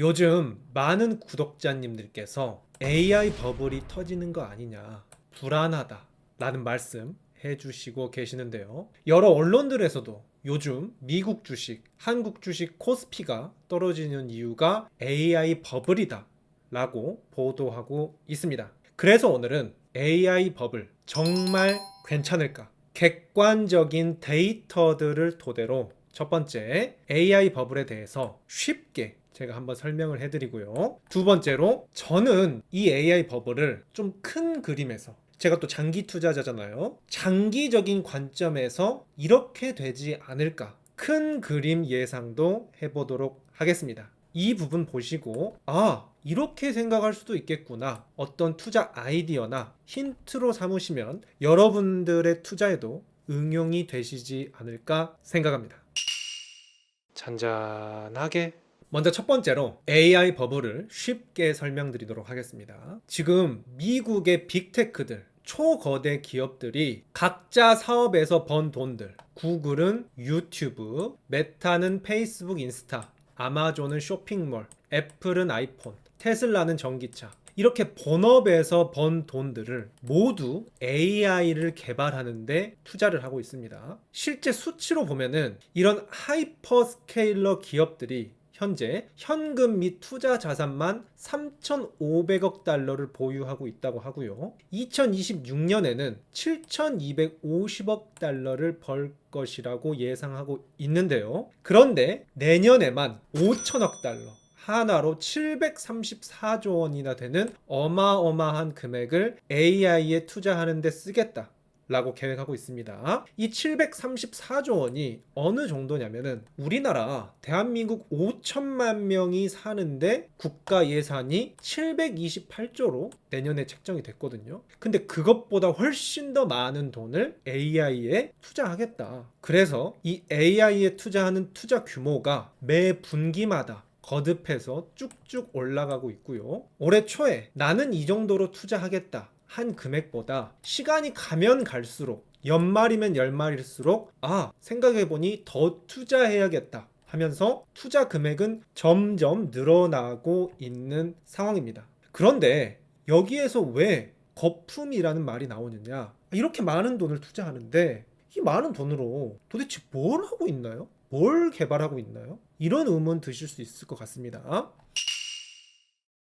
요즘 많은 구독자님들께서 AI 버블이 터지는 거 아니냐, 불안하다 라는 말씀 해주시고 계시는데요. 여러 언론들에서도 요즘 미국 주식, 한국 주식 코스피가 떨어지는 이유가 AI 버블이다 라고 보도하고 있습니다. 그래서 오늘은 AI 버블 정말 괜찮을까? 객관적인 데이터들을 토대로 첫 번째 AI 버블에 대해서 쉽게 제가 한번 설명을 해드리고요. 두 번째로 저는 이 AI 버블을 좀 큰 그림에서 제가 또 장기 투자자잖아요. 장기적인 관점에서 이렇게 되지 않을까? 큰 그림 예상도 해보도록 하겠습니다. 이 부분 보시고, 아, 이렇게 생각할 수도 있겠구나. 어떤 투자 아이디어나 힌트로 삼으시면 여러분들의 투자에도 응용이 되시지 않을까 생각합니다. 잔잔하게 먼저 첫 번째로 AI 버블을 쉽게 설명드리도록 하겠습니다. 지금 미국의 빅테크들, 초거대 기업들이 각자 사업에서 번 돈들, 구글은 유튜브, 메타는 페이스북, 인스타, 아마존은 쇼핑몰, 애플은 아이폰, 테슬라는 전기차. 이렇게 본업에서 번 돈들을 모두 AI를 개발하는데 투자를 하고 있습니다. 실제 수치로 보면은 이런 하이퍼 스케일러 기업들이 현재 현금 및 투자 자산만 3,500억 달러를 보유하고 있다고 하고요. 2026년에는 7,250억 달러를 벌 것이라고 예상하고 있는데요. 그런데 내년에만 5천억 달러, 하나로 734조 원이나 되는 어마어마한 금액을 AI에 투자하는 데 쓰겠다. 라고 계획하고 있습니다. 이 734조 원이 어느 정도냐면은 우리나라 대한민국 5천만 명이 사는데 국가 예산이 728조로 내년에 책정이 됐거든요. 근데 그것보다 훨씬 더 많은 돈을 AI에 투자하겠다. 그래서 이 AI에 투자하는 투자 규모가 매 분기마다 거듭해서 쭉쭉 올라가고 있고요. 올해 초에 나는 이 정도로 투자하겠다. 한 금액보다 시간이 가면 갈수록 연말이면 연말일수록 아 생각해보니 더 투자해야겠다 하면서 투자 금액은 점점 늘어나고 있는 상황입니다. 그런데 여기에서 왜 거품이라는 말이 나오느냐 이렇게 많은 돈을 투자하는데 이 많은 돈으로 도대체 뭘 하고 있나요? 뭘 개발하고 있나요? 이런 의문 드실 수 있을 것 같습니다.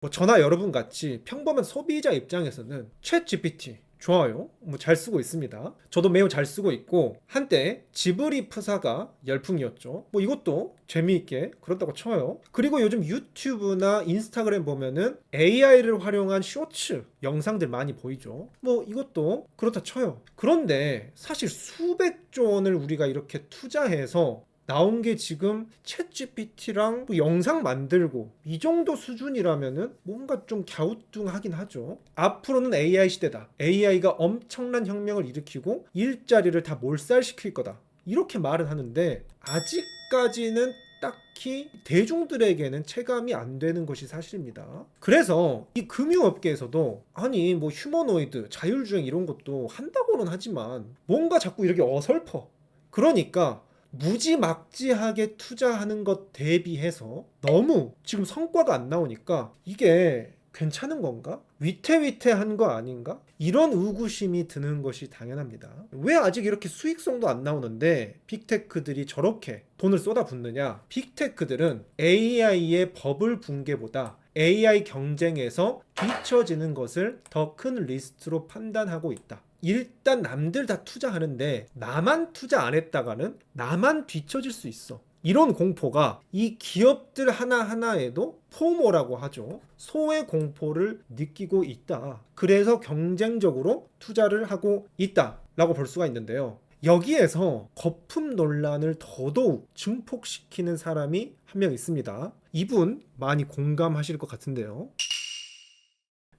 뭐 저나 여러분 같이 평범한 소비자 입장에서는 챗 GPT 좋아요. 뭐 잘 쓰고 있습니다. 저도 매우 잘 쓰고 있고 한때 지브리 프사가 열풍이었죠. 뭐 이것도 재미있게 그렇다고 쳐요. 그리고 요즘 유튜브나 인스타그램 보면은 AI를 활용한 쇼츠 영상들 많이 보이죠. 뭐 이것도 그렇다 쳐요. 그런데 사실 수백 조 원을 우리가 이렇게 투자해서 나온 게 지금 챗 GPT랑 뭐 영상 만들고 이 정도 수준이라면은 뭔가 좀 갸우뚱하긴 하죠. 앞으로는 AI 시대다. AI가 엄청난 혁명을 일으키고 일자리를 다 몰살시킬 거다. 이렇게 말은 하는데 아직까지는 딱히 대중들에게는 체감이 안 되는 것이 사실입니다. 그래서 이 금융업계에서도 아니 뭐 휴머노이드, 자율주행 이런 것도 한다고는 하지만 뭔가 자꾸 이렇게 어설퍼. 그러니까 무지막지하게 투자하는 것 대비해서 너무 지금 성과가 안 나오니까 이게 괜찮은 건가? 위태위태한 거 아닌가? 이런 의구심이 드는 것이 당연합니다. 왜 아직 이렇게 수익성도 안 나오는데 빅테크들이 저렇게 돈을 쏟아붓느냐? 빅테크들은 AI의 버블 붕괴보다 AI 경쟁에서 뒤처지는 것을 더 큰 리스트로 판단하고 있다. 일단 남들 다 투자하는데 나만 투자 안 했다가는 나만 뒤처질 수 있어. 이런 공포가 이 기업들 하나하나에도 포모라고 하죠. 소의 공포를 느끼고 있다. 그래서 경쟁적으로 투자를 하고 있다. 라고 볼 수가 있는데요. 여기에서 거품 논란을 더더욱 증폭시키는 사람이 한 명 있습니다. 이분 많이 공감하실 것 같은데요.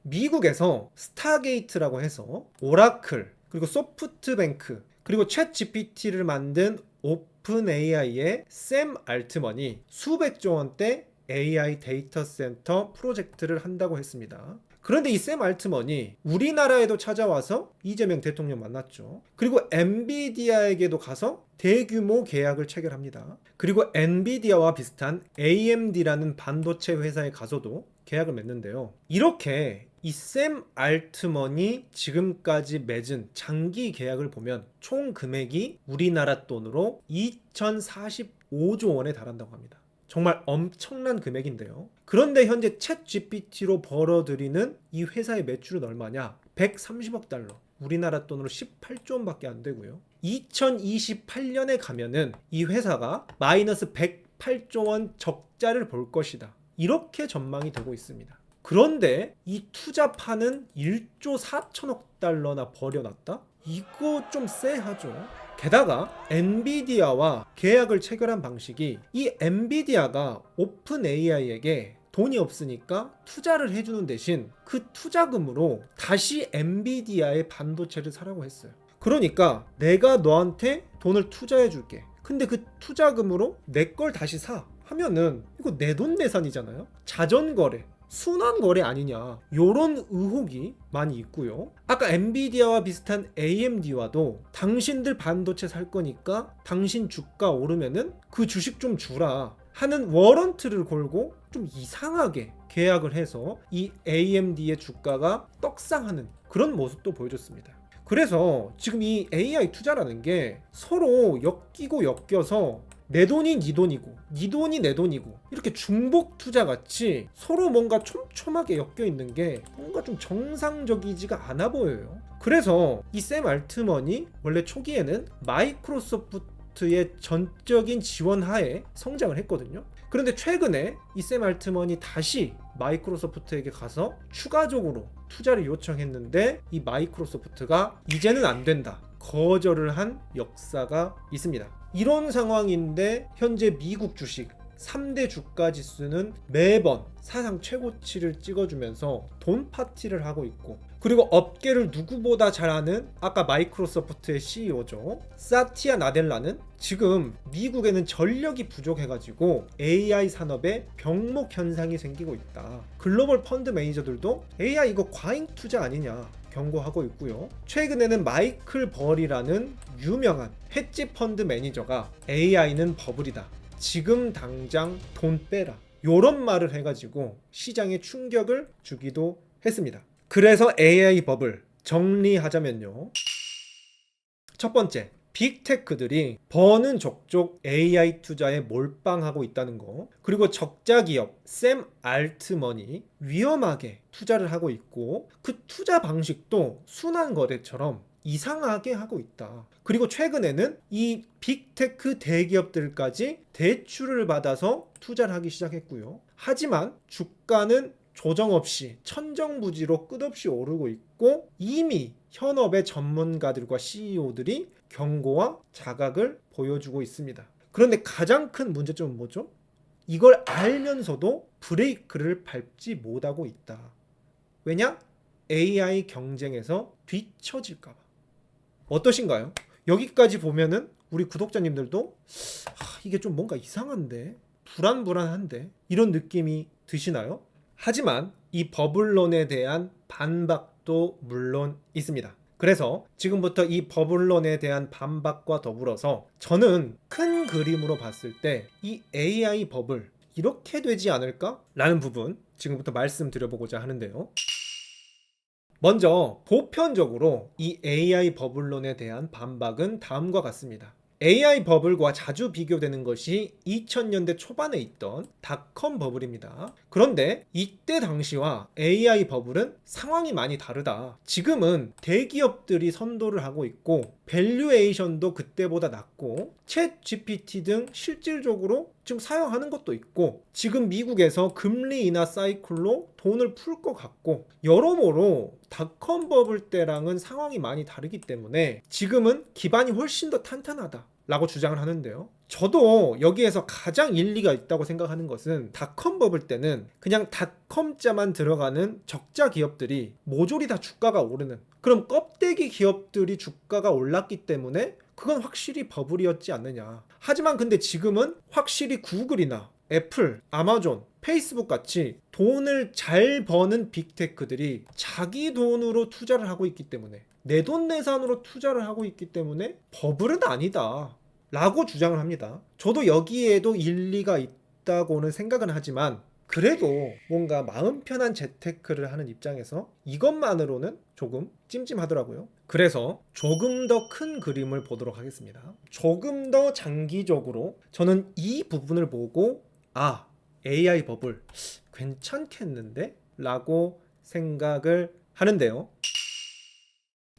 미국에서 스타게이트라고 해서 오라클 그리고 소프트뱅크 그리고 챗 GPT를 만든 오픈 AI의 샘 알트먼이 수백조 원대 AI 데이터 센터 프로젝트를 한다고 했습니다. 그런데 이 샘 알트먼이 우리나라에도 찾아와서 이재명 대통령 만났죠. 그리고 엔비디아에게도 가서 대규모 계약을 체결합니다. 그리고 엔비디아와 비슷한 AMD라는 반도체 회사에 가서도 계약을 맺는데요. 이렇게 이 샘 알트먼이 지금까지 맺은 장기 계약을 보면 총 금액이 우리나라 돈으로 2045조 원에 달한다고 합니다. 정말 엄청난 금액인데요. 그런데 현재 챗 GPT로 벌어들이는 이 회사의 매출은 얼마냐? 130억 달러. 우리나라 돈으로 18조 원밖에 안 되고요. 2028년에 가면은 이 회사가 마이너스 108조 원 적자를 볼 것이다. 이렇게 전망이 되고 있습니다. 그런데 이 투자파는 1조 4천억 달러나 벌여놨다? 이거 좀 쎄하죠. 게다가 엔비디아와 계약을 체결한 방식이 이 엔비디아가 오픈 AI에게 돈이 없으니까 투자를 해주는 대신 그 투자금으로 다시 엔비디아의 반도체를 사라고 했어요. 그러니까 내가 너한테 돈을 투자해 줄게. 근데 그 투자금으로 내 걸 다시 사. 하면은 이거 내 돈 내산이잖아요. 자전거래. 순환 거래 아니냐 요런 의혹이 많이 있고요. 아까 엔비디아와 비슷한 AMD와도 당신들 반도체 살 거니까 당신 주가 오르면은 그 주식 좀 주라 하는 워런트를 걸고 좀 이상하게 계약을 해서 이 AMD의 주가가 떡상하는 그런 모습도 보여줬습니다. 그래서 지금 이 AI 투자라는 게 서로 엮이고 엮여서 내 돈이 네 돈이고 네 돈이 내 돈이고 이렇게 중복 투자 같이 서로 뭔가 촘촘하게 엮여 있는 게 뭔가 좀 정상적이지가 않아 보여요. 그래서 이 샘 알트먼이 원래 초기에는 마이크로소프트의 전적인 지원 하에 성장을 했거든요. 그런데 최근에 이 샘 알트먼이 다시 마이크로소프트에게 가서 추가적으로 투자를 요청했는데 이 마이크로소프트가 이제는 안 된다. 거절을 한 역사가 있습니다. 이런 상황인데 현재 미국 주식 3대 주가 지수는 매번 사상 최고치를 찍어주면서 돈 파티를 하고 있고 그리고 업계를 누구보다 잘 아는 아까 마이크로소프트의 CEO죠. 사티아 나델라는 지금 미국에는 전력이 부족해가지고 AI 산업에 병목 현상이 생기고 있다. 글로벌 펀드 매니저들도 AI 이거 과잉 투자 아니냐 경고하고 있고요. 최근에는 마이클 벌이라는 유명한 헤지 펀드 매니저가 AI는 버블이다. 지금 당장 돈 빼라. 요런 말을 해가지고 시장에 충격을 주기도 했습니다. 그래서 AI 버블 정리하자면요. 첫 번째, 빅테크들이 버는 족족 AI 투자에 몰빵하고 있다는 거. 그리고 적자 기업 샘 알트머니 위험하게 투자를 하고 있고 그 투자 방식도 순환 거래처럼 이상하게 하고 있다. 그리고 최근에는 이 빅테크 대기업들까지 대출을 받아서 투자를 하기 시작했고요. 하지만 주가는 조정 없이 천정부지로 끝없이 오르고 있고 이미 현업의 전문가들과 CEO들이 경고와 자각을 보여주고 있습니다. 그런데 가장 큰 문제점은 뭐죠? 이걸 알면서도 브레이크를 밟지 못하고 있다. 왜냐? AI 경쟁에서 뒤처질까봐. 어떠신가요? 여기까지 보면은 우리 구독자님들도 아, 이게 좀 뭔가 이상한데 불안불안한데 이런 느낌이 드시나요? 하지만 이 버블론에 대한 반박도 물론 있습니다. 그래서 지금부터 이 버블론에 대한 반박과 더불어서 저는 큰 그림으로 봤을 때 이 AI 버블 이렇게 되지 않을까? 라는 부분 지금부터 말씀드려보고자 하는데요. 먼저 보편적으로 이 AI 버블론에 대한 반박은 다음과 같습니다. AI 버블과 자주 비교되는 것이 2000년대 초반에 있던 닷컴 버블입니다. 그런데 이때 당시와 AI 버블은 상황이 많이 다르다. 지금은 대기업들이 선도를 하고 있고 밸류에이션도 그때보다 낮고 챗 GPT 등 실질적으로 지금 사용하는 것도 있고 지금 미국에서 금리 인하 사이클로 돈을 풀 것 같고 여러모로 닷컴 버블 때랑은 상황이 많이 다르기 때문에 지금은 기반이 훨씬 더 탄탄하다. 라고 주장을 하는데요. 저도 여기에서 가장 일리가 있다고 생각하는 것은 닷컴 버블 때는 그냥 닷컴자만 들어가는 적자 기업들이 모조리 다 주가가 오르는 그럼 껍데기 기업들이 주가가 올랐기 때문에 그건 확실히 버블이었지 않느냐. 하지만 근데 지금은 확실히 구글이나 애플, 아마존, 페이스북 같이 돈을 잘 버는 빅테크들이 자기 돈으로 투자를 하고 있기 때문에 내돈내산으로 투자를 하고 있기 때문에 버블은 아니다. 라고 주장을 합니다. 저도 여기에도 일리가 있다고는 생각은 하지만 그래도 뭔가 마음 편한 재테크를 하는 입장에서 이것만으로는 조금 찜찜하더라고요. 그래서 조금 더 큰 그림을 보도록 하겠습니다. 조금 더 장기적으로 저는 이 부분을 보고 아, AI 버블 괜찮겠는데? 라고 생각을 하는데요.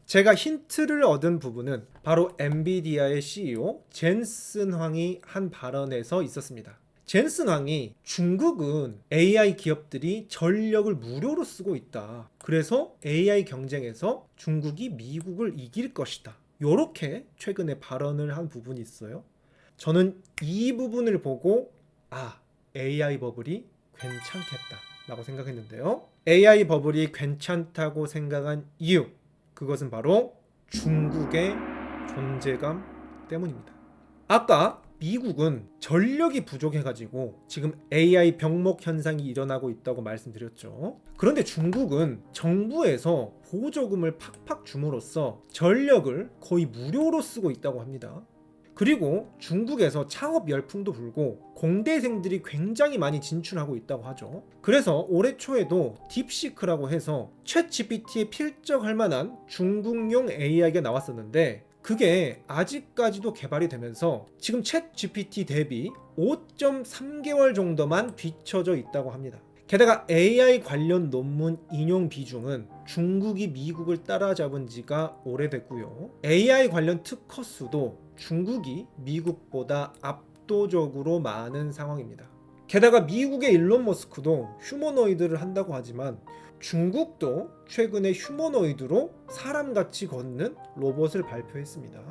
제가 힌트를 얻은 부분은 바로 엔비디아의 CEO 젠슨 황이 한 발언에서 있었습니다. 젠슨 황이 중국은 AI 기업들이 전력을 무료로 쓰고 있다. 그래서 AI 경쟁에서 중국이 미국을 이길 것이다. 요렇게 최근에 발언을 한 부분이 있어요. 저는 이 부분을 보고 아, AI 버블이 괜찮겠다. 라고 생각했는데요. AI 버블이 괜찮다고 생각한 이유. 그것은 바로 중국의 존재감 때문입니다. 아까 미국은 전력이 부족해가지고 지금 AI 병목 현상이 일어나고 있다고 말씀드렸죠. 그런데 중국은 정부에서 보조금을 팍팍 줌으로써 전력을 거의 무료로 쓰고 있다고 합니다. 그리고 중국에서 창업 열풍도 불고 공대생들이 굉장히 많이 진출하고 있다고 하죠. 그래서 올해 초에도 딥시크라고 해서 챗 GPT에 필적할 만한 중국용 AI가 나왔었는데 그게 아직까지도 개발이 되면서 지금 챗 GPT 대비 5.3개월 정도만 뒤처져 있다고 합니다. 게다가 AI 관련 논문 인용 비중은 중국이 미국을 따라잡은 지가 오래됐고요. AI 관련 특허 수도 중국이 미국보다 압도적으로 많은 상황입니다. 게다가 미국의 일론 머스크도 휴머노이드를 한다고 하지만 중국도 최근에 휴머노이드로 사람같이 걷는 로봇을 발표했습니다.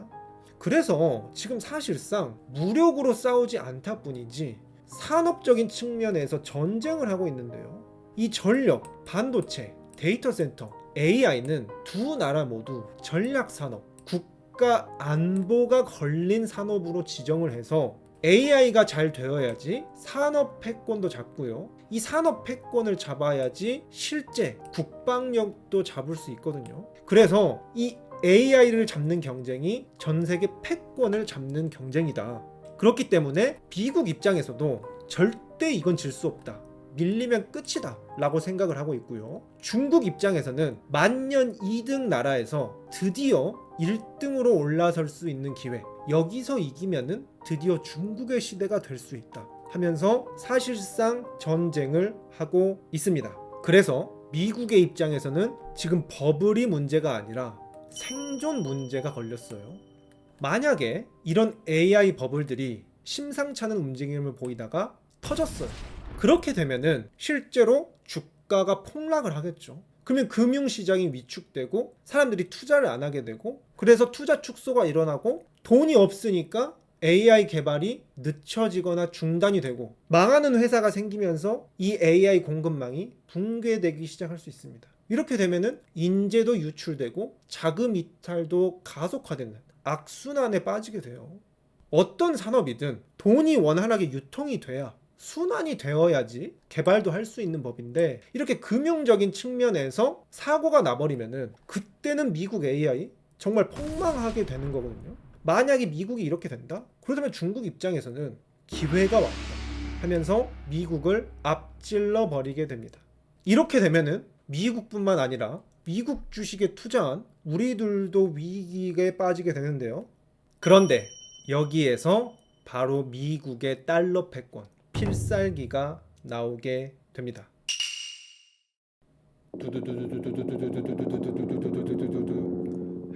그래서 지금 사실상 무력으로 싸우지 않다 뿐이지 산업적인 측면에서 전쟁을 하고 있는데요. 이 전력, 반도체, 데이터 센터, AI는 두 나라 모두 전략 산업, 국가 안보가 걸린 산업으로 지정을 해서 AI가 잘 되어야지 산업 패권도 잡고요. 이 산업 패권을 잡아야지 실제 국방력도 잡을 수 있거든요. 그래서 이 AI를 잡는 경쟁이 전 세계 패권을 잡는 경쟁이다. 그렇기 때문에 미국 입장에서도 절대 이건 질 수 없다. 밀리면 끝이다. 라고 생각을 하고 있고요. 중국 입장에서는 만년 2등 나라에서 드디어 1등으로 올라설 수 있는 기회. 여기서 이기면은 드디어 중국의 시대가 될 수 있다. 하면서 사실상 전쟁을 하고 있습니다. 그래서 미국의 입장에서는 지금 버블이 문제가 아니라 생존 문제가 걸렸어요. 만약에 이런 AI 버블들이 심상찮은 움직임을 보이다가 터졌어요. 그렇게 되면은 실제로 주가가 폭락을 하겠죠. 그러면 금융시장이 위축되고 사람들이 투자를 안 하게 되고 그래서 투자 축소가 일어나고 돈이 없으니까 AI 개발이 늦춰지거나 중단이 되고 망하는 회사가 생기면서 이 AI 공급망이 붕괴되기 시작할 수 있습니다. 이렇게 되면은 인재도 유출되고 자금 이탈도 가속화되는 악순환에 빠지게 돼요. 어떤 산업이든 돈이 원활하게 유통이 돼야 순환이 되어야지 개발도 할 수 있는 법인데 이렇게 금융적인 측면에서 사고가 나버리면은 그때는 미국 AI 정말 폭망하게 되는 거거든요. 만약에 미국이 이렇게 된다? 그렇다면 중국 입장에서는 기회가 왔다 하면서 미국을 앞질러 버리게 됩니다. 이렇게 되면은 미국뿐만 아니라 미국 주식에 투자한 우리들도 위기에 빠지게 되는데요. 그런데 여기에서 바로 미국의 달러 패권 필살기가 나오게 됩니다.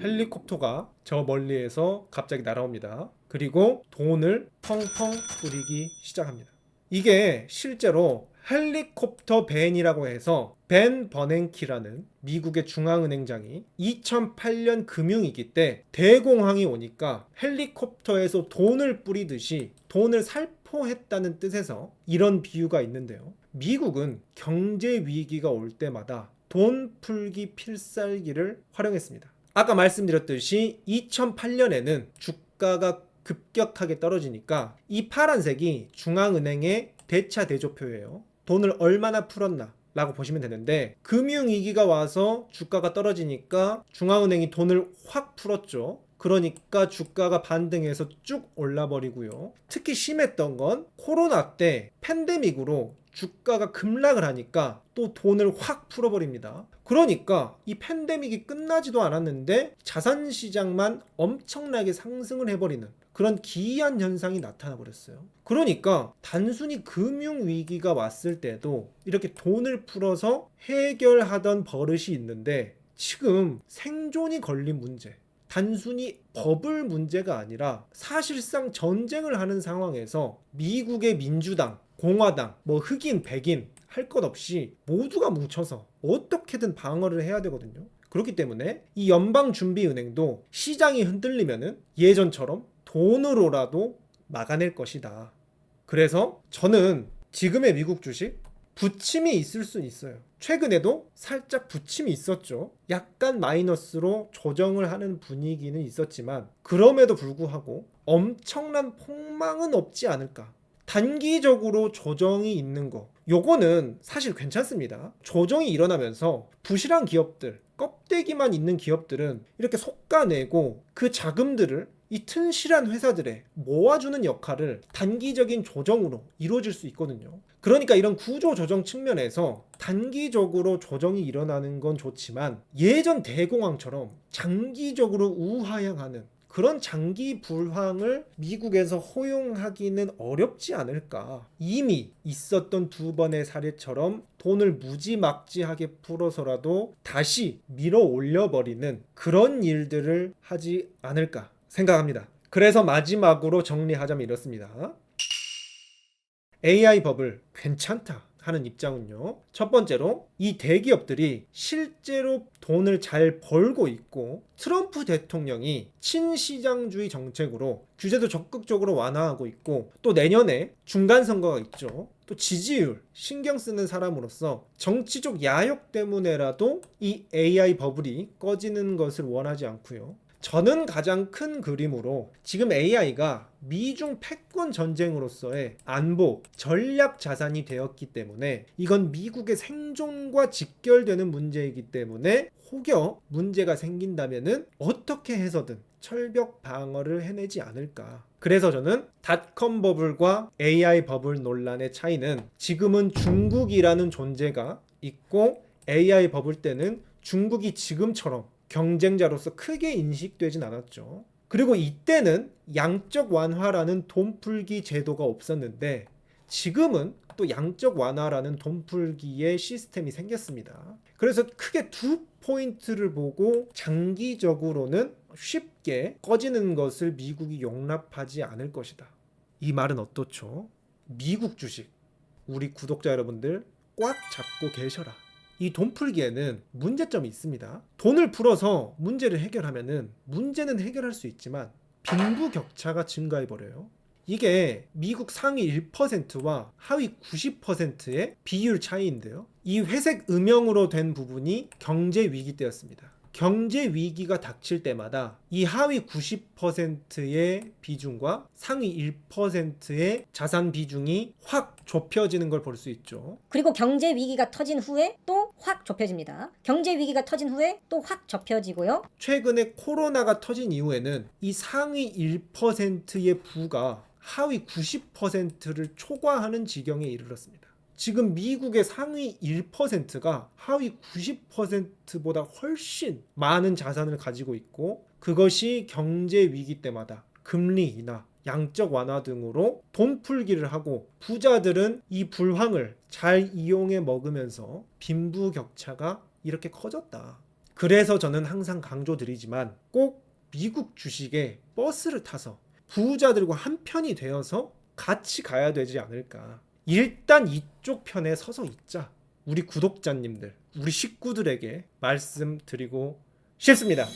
헬리콥터가 저 멀리에서 갑자기 날아옵니다. 그리고 돈을 펑펑 뿌리기 시작합니다. 이게 실제로 헬리콥터 벤이라고 해서 벤 버냉키라는 미국의 중앙은행장이 2008년 금융위기 때 대공황이 오니까 헬리콥터에서 돈을 뿌리듯이 돈을 살포했다는 뜻에서 이런 비유가 있는데요. 미국은 경제 위기가 올 때마다 돈 풀기 필살기를 활용했습니다. 아까 말씀드렸듯이 2008년에는 주가가 급격하게 떨어지니까 이 파란색이 중앙은행의 대차 대조표예요. 돈을 얼마나 풀었나 라고 보시면 되는데 금융위기가 와서 주가가 떨어지니까 중앙은행이 돈을 확 풀었죠. 그러니까 주가가 반등해서 쭉 올라버리고요. 특히 심했던 건 코로나 때 팬데믹으로 주가가 급락을 하니까 또 돈을 확 풀어버립니다. 그러니까 이 팬데믹이 끝나지도 않았는데 자산 시장만 엄청나게 상승을 해버리는 그런 기이한 현상이 나타나 버렸어요. 그러니까 단순히 금융 위기가 왔을 때도 이렇게 돈을 풀어서 해결하던 버릇이 있는데 지금 생존이 걸린 문제, 단순히 버블 문제가 아니라 사실상 전쟁을 하는 상황에서 미국의 민주당, 공화당, 뭐 흑인, 백인 할 것 없이 모두가 뭉쳐서 어떻게든 방어를 해야 되거든요. 그렇기 때문에 이 연방준비은행도 시장이 흔들리면은 예전처럼 돈으로라도 막아낼 것이다. 그래서 저는 지금의 미국 주식 부침이 있을 수 있어요. 최근에도 살짝 부침이 있었죠. 약간 마이너스로 조정을 하는 분위기는 있었지만 그럼에도 불구하고 엄청난 폭망은 없지 않을까. 단기적으로 조정이 있는 거. 요거는 사실 괜찮습니다. 조정이 일어나면서 부실한 기업들, 껍데기만 있는 기업들은 이렇게 속가내고 그 자금들을 이 튼실한 회사들에 모아주는 역할을 단기적인 조정으로 이루어질 수 있거든요. 그러니까 이런 구조 조정 측면에서 단기적으로 조정이 일어나는 건 좋지만 예전 대공황처럼 장기적으로 우하향하는 그런 장기 불황을 미국에서 허용하기는 어렵지 않을까. 이미 있었던 두 번의 사례처럼 돈을 무지막지하게 풀어서라도 다시 밀어 올려버리는 그런 일들을 하지 않을까 생각합니다. 그래서 마지막으로 정리하자면 이렇습니다. AI 버블 괜찮다 하는 입장은요. 첫 번째로 이 대기업들이 실제로 돈을 잘 벌고 있고 트럼프 대통령이 친시장주의 정책으로 규제도 적극적으로 완화하고 있고 또 내년에 중간 선거가 있죠. 또 지지율 신경 쓰는 사람으로서 정치적 야욕 때문에라도 이 AI 버블이 꺼지는 것을 원하지 않고요. 저는 가장 큰 그림으로 지금 AI가 미중 패권 전쟁으로서의 안보, 전략 자산이 되었기 때문에 이건 미국의 생존과 직결되는 문제이기 때문에 혹여 문제가 생긴다면은 어떻게 해서든 철벽 방어를 해내지 않을까. 그래서 저는 닷컴 버블과 AI 버블 논란의 차이는 지금은 중국이라는 존재가 있고 AI 버블 때는 중국이 지금처럼 경쟁자로서 크게 인식되진 않았죠. 그리고 이때는 양적 완화라는 돈풀기 제도가 없었는데 지금은 또 양적 완화라는 돈풀기의 시스템이 생겼습니다. 그래서 크게 두 포인트를 보고 장기적으로는 쉽게 꺼지는 것을 미국이 용납하지 않을 것이다. 이 말은 어떻죠? 미국 주식 우리 구독자 여러분들 꽉 잡고 계셔라. 이 돈 풀기에는 문제점이 있습니다. 돈을 풀어서 문제를 해결하면은 문제는 해결할 수 있지만 빈부 격차가 증가해 버려요. 이게 미국 상위 1%와 하위 90%의 비율 차이인데요. 이 회색 음영으로 된 부분이 경제 위기 때였습니다. 경제 위기가 닥칠 때마다 이 하위 90%의 비중과 상위 1%의 자산 비중이 확 좁혀지는 걸 볼 수 있죠. 그리고 경제 위기가 터진 후에 또 확 좁혀집니다. 경제 위기가 터진 후에 또 확 좁혀지고요. 최근에 코로나가 터진 이후에는 이 상위 1%의 부가 하위 90%를 초과하는 지경에 이르렀습니다. 지금 미국의 상위 1%가 하위 90%보다 훨씬 많은 자산을 가지고 있고 그것이 경제 위기 때마다 금리 인하, 양적 완화 등으로 돈 풀기를 하고 부자들은 이 불황을 잘 이용해 먹으면서 빈부 격차가 이렇게 커졌다. 그래서 저는 항상 강조드리지만 꼭 미국 주식에 버스를 타서 부자들과 한 편이 되어서 같이 가야 되지 않을까. 일단 이쪽 편에 서서 있자. 우리 구독자님들, 우리 식구들에게 말씀드리고 싶습니다.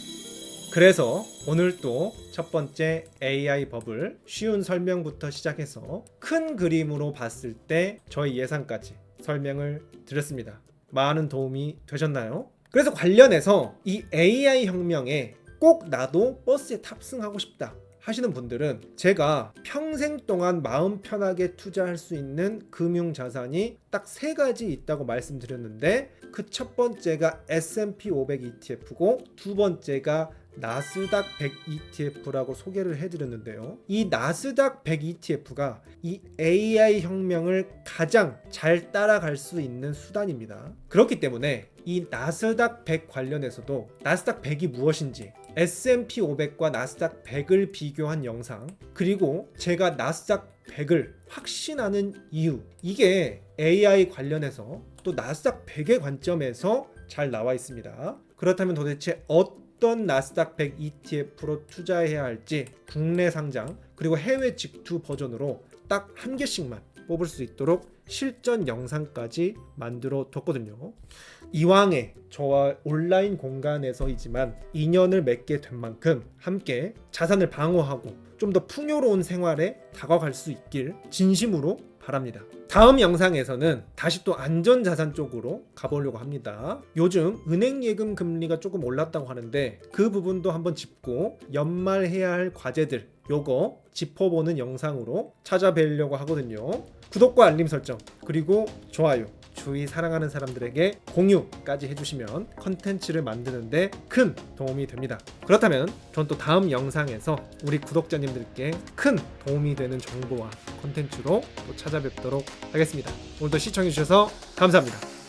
그래서 오늘 또 첫 번째 AI 버블 쉬운 설명부터 시작해서 큰 그림으로 봤을 때 저희 예상까지 설명을 드렸습니다. 많은 도움이 되셨나요? 그래서 관련해서 이 AI 혁명에 꼭 나도 버스에 탑승하고 싶다 하시는 분들은 제가 평생 동안 마음 편하게 투자할 수 있는 금융 자산이 딱 세 가지 있다고 말씀드렸는데 그 첫 번째가 S&P 500 ETF고 두 번째가 나스닥 100 ETF라고 소개를 해드렸는데요. 이 나스닥 100 ETF가 이 AI 혁명을 가장 잘 따라갈 수 있는 수단입니다. 그렇기 때문에 이 나스닥 100 관련해서도 나스닥 100이 무엇인지 S&P 500과 나스닥 100을 비교한 영상 그리고 제가 나스닥 100을 확신하는 이유 이게 AI 관련해서 또 나스닥 100의 관점에서 잘 나와 있습니다. 그렇다면 도대체 어떤 나스닥 100 ETF로 투자해야 할지 국내 상장 그리고 해외 직투 버전으로 딱 한 개씩만 뽑을 수 있도록 실전 영상까지 만들어 뒀거든요. 이왕에 저와 온라인 공간에서이지만 인연을 맺게 된 만큼 함께 자산을 방어하고 좀 더 풍요로운 생활에 다가갈 수 있길 진심으로 바랍니다. 다음 영상에서는 다시 또 안전자산 쪽으로 가보려고 합니다. 요즘 은행 예금 금리가 조금 올랐다고 하는데 그 부분도 한번 짚고 연말 해야 할 과제들 요거 짚어보는 영상으로 찾아뵈려고 하거든요. 구독과 알림 설정 그리고 좋아요 주위 사랑하는 사람들에게 공유까지 해주시면 컨텐츠를 만드는데 큰 도움이 됩니다. 그렇다면 전 또 다음 영상에서 우리 구독자님들께 큰 도움이 되는 정보와 컨텐츠로 또 찾아뵙도록 하겠습니다. 오늘도 시청해주셔서 감사합니다.